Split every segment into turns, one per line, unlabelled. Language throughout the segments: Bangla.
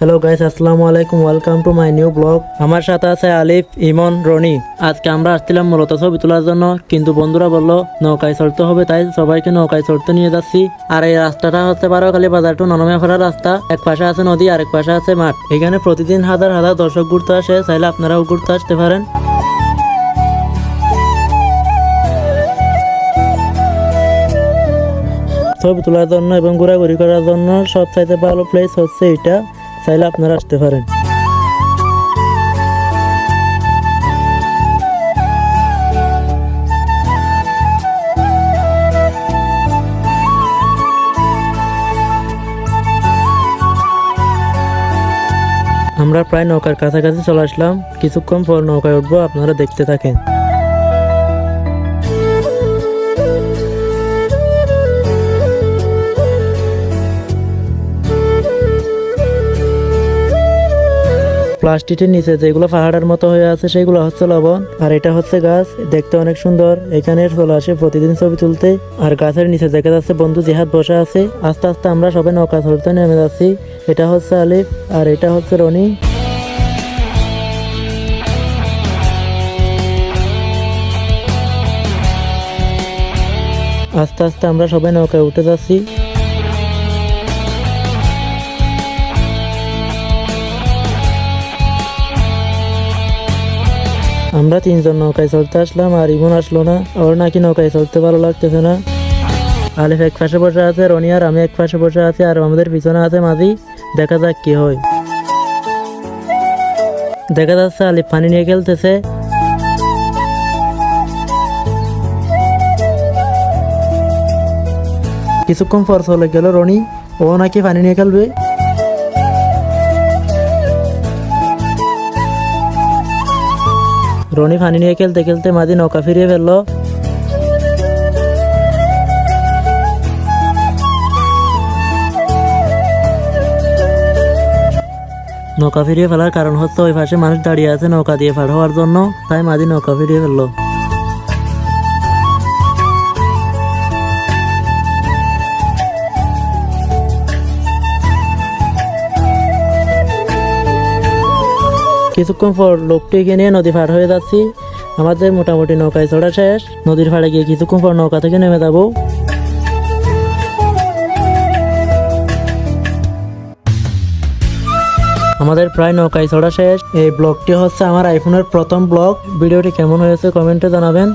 হ্যালো গাইস আসসালামু আলাইকুম welcome to my new blog আমার সাথে আছে আলিফ, ইমন, রনি। আজকে আমরা আসছিলাম মূলত ছবি তোলার জন্য, কিন্তু বন্ধুরা বলল, নৌকায় চড়তে হবে, তাই সবাইকে নৌকায় চড়তে নিয়ে যাচ্ছি। আর এই রাস্তাটা হচ্ছে বারোখালী বাজার টু ননমিয়া খোলা রাস্তা। এক পাশে আছে নদী, আরেক পাশে আছে মাঠ। এখানে প্রতিদিন হাজার হাজার দর্শক ঘুরতে আসে, চাইলে আপনারাও ঘুরতে আসতে পারেন। ছবি তোলার জন্য এবং ঘোরাঘুরি করার জন্য সব চাইতে ভালো প্লেস হচ্ছে এটা। চাইলে আপনারা আসতে পারেন। আমরা প্রায় নৌকার কাছাকাছি চলে আসলাম। কিছুক্ষণ পর নৌকায় উঠবো, আপনারা দেখতে থাকেন। প্লাস্টিকের নিচে যেগুলো পাহাড়ের মতো হয়ে আছে, সেগুলো হচ্ছে লবণ। আর এটা হচ্ছে গাছ, দেখতে অনেক সুন্দর। এখানে চলে আসে প্রতিদিন ছবি তুলতে। আর গাছের নিচে দেখা যাচ্ছে বন্ধু জেহাদ বসে আছে। আস্তে আস্তে আমরা সবাই নৌকা ধরতে নেমে যাচ্ছি। এটা হচ্ছে আলিফ, আর এটা হচ্ছে রনি। আস্তে আস্তে আমরা সবাই নৌকায় উঠে যাচ্ছি। আমরা তিনজন নৌকায় চলতে আসলাম আর ইমন আসলো না। ওর নাকি নৌকায় চলতে ভালো লাগতেছে না। আলিফ এক পাশে বসে আছে, রনি আর আমি এক পাশে বসে আছি আর আমাদের পিছনে আছে মাঝি। দেখা যাক কি হয়। দেখা যাচ্ছে আলিফ পানি নিয়ে খেলতেছে। কিছুক্ষণ পর চলে গেল রনি। ও নাকি পানি নিয়ে খেলবে। রনি ফানি নিয়ে খেলতে খেলতে মাদি নৌকা ফিরিয়ে ফেলল। নৌকা ফিরিয়ে ফেলার কারণ হচ্ছে ওই পাশে মানুষ দাঁড়িয়ে আছে নৌকা দিয়ে পার হওয়ার জন্য, তাই মাদি নৌকা ফিরিয়ে ফেলল। কিছুক্ষণ পর লোকটিকে নিয়ে নদী পার হয়ে যাচ্ছি। আমাদের মোটামুটি নৌকায় চড়া শেষ। নদীর পাড়ে গিয়ে কিছুক্ষণ পর নৌকা থেকে নেমে যাব। আমাদের প্রায় নৌকায় চড়া শেষ। এই ব্লগটি হচ্ছে আমার আইফোনের প্রথম ব্লগ। ভিডিওটি কেমন হয়েছে কমেন্টে জানাবেন।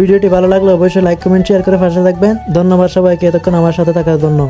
ভিডিওটি ভালো লাগলে অবশ্যই লাইক, কমেন্ট শেয়ার করে পাশে থাকবেন। ধন্যবাদ সবাইকে, এতক্ষণ আমার সাথে থাকার জন্য।